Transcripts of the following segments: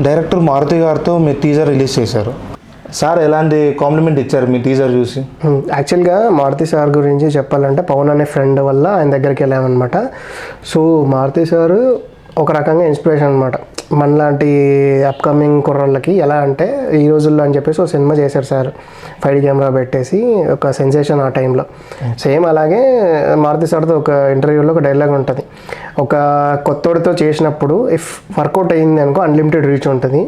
Director Maruthi గారితో మీ teaser release చేశారు. సార్ ఎలాంటి కాంప్లిమెంట్ ఇచ్చారు మీ టీజర్ చూసి? యాక్చువల్గా మారుతి సార్ గురించి చెప్పాలంటే పవన్ అనే ఫ్రెండ్ వల్ల ఆయన దగ్గరికి వెళ్ళామన్నమాట. సో మారుతి సార్ ఒక రకంగా ఇన్స్పిరేషన్ అనమాట మనలాంటి అప్కమింగ్ కుర్రోళ్ళకి ఎలా అంటే ఈ రోజుల్లో అని చెప్పేసి ఒక సినిమా చేశారు సార్. ఫైవ్ కెమెరా పెట్టేసి ఒక సెన్సేషన్ ఆ టైంలో సేమ్ అలాగే మారుతి సార్తో ఒక ఇంటర్వ్యూలో ఒక డైలాగ్ ఉంటుంది. ఒక కొత్తోడితో చేసినప్పుడు ఇఫ్ వర్కౌట్ అయ్యింది అనుకో అన్లిమిటెడ్ రీచ్ ఉంటుంది.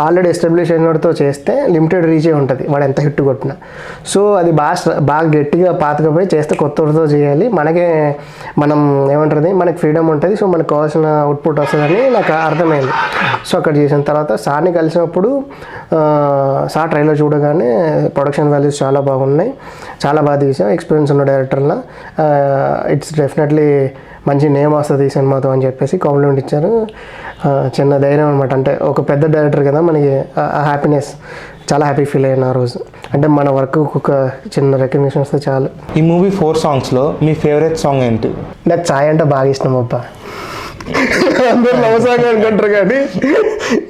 ఆల్రెడీ ఎస్టాబ్లిష్ అయినోడితో చేస్తే లిమిటెడ్ రీచే ఉంటుంది. వాడు ఎంత హిట్ కొట్టినా. సో అది బాగా బాగా గట్టిగా పాతకపోయి చేస్తే కొత్తోడితో చేయాలి. మనకే మనం ఏమంటుంది మనకి ఫ్రీడమ్ ఉంటుంది. సో మనకు కావాల్సిన అవుట్పుట్ వస్తుందని నాకు అర్థమైంది. సో అక్కడ చేసిన తర్వాత సార్ని కలిసినప్పుడు సార్ ట్రైలర్ చూడగానే ప్రొడక్షన్ వాల్యూస్ చాలా బాగున్నాయి. చాలా బాగా తీసాం ఎక్స్పీరియన్స్ ఉన్న డైరెక్టర్లో ఇట్స్ డెఫినెట్లీ మంచి నేమ్ వస్తుంది ఈ సినిమాతో అని చెప్పేసి కాంప్లిమెంట్ ఇచ్చారు. చిన్న ధైర్యం అనమాట అంటే ఒక పెద్ద డైరెక్టర్ కదా మనకి హ్యాపీనెస్ చాలా హ్యాపీ ఫీల్ అయిన ఆ రోజు. అంటే మన వర్క్ ఒక చిన్న రికగ్నిషన్ వస్తే చాలు. ఈ మూవీ ఫోర్ సాంగ్స్లో మీ ఫేవరెట్ సాంగ్ ఏంటి? నాకు ఛాయ్ అంటే బాగా ఇష్టం అబ్బా. అందరూ లవ్ సాంగ్ అనుకుంటారు కానీ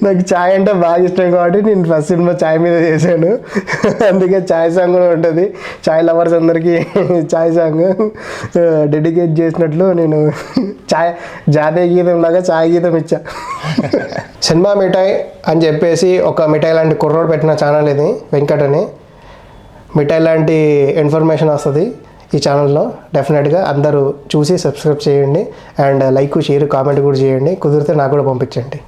నాకు ఛాయ్ అంటే బాగా ఇష్టం కాబట్టి నేను ఫస్ట్ సినిమా ఛాయ్ మీద చేశాను. అందుకే ఛాయ్ సాంగ్ కూడా ఉంటుంది. ఛాయ్ లవర్స్ అందరికీ ఛాయ్ సాంగ్ డెడికేట్ చేసినట్లు నేను ఛాయ్ జాతీయ గీతం లాగా ఛాయ్ గీతం ఇచ్చా. సినిమా మిఠాయి అని చెప్పేసి ఒక మిఠాయి లాంటి కుర్రోడు పెట్టిన ఛానల్ ఇది వెంకట్ అని మిఠాయి లాంటి ఇన్ఫర్మేషన్ వస్తుంది. ఈ ఛానల్లో డెఫినెట్గా అందరూ చూసి సబ్స్క్రైబ్ చేయండి. అండ్ లైక్ షేర్ కామెంట్ కూడా చేయండి. కుదిరితే నాకు కూడా పంపించండి.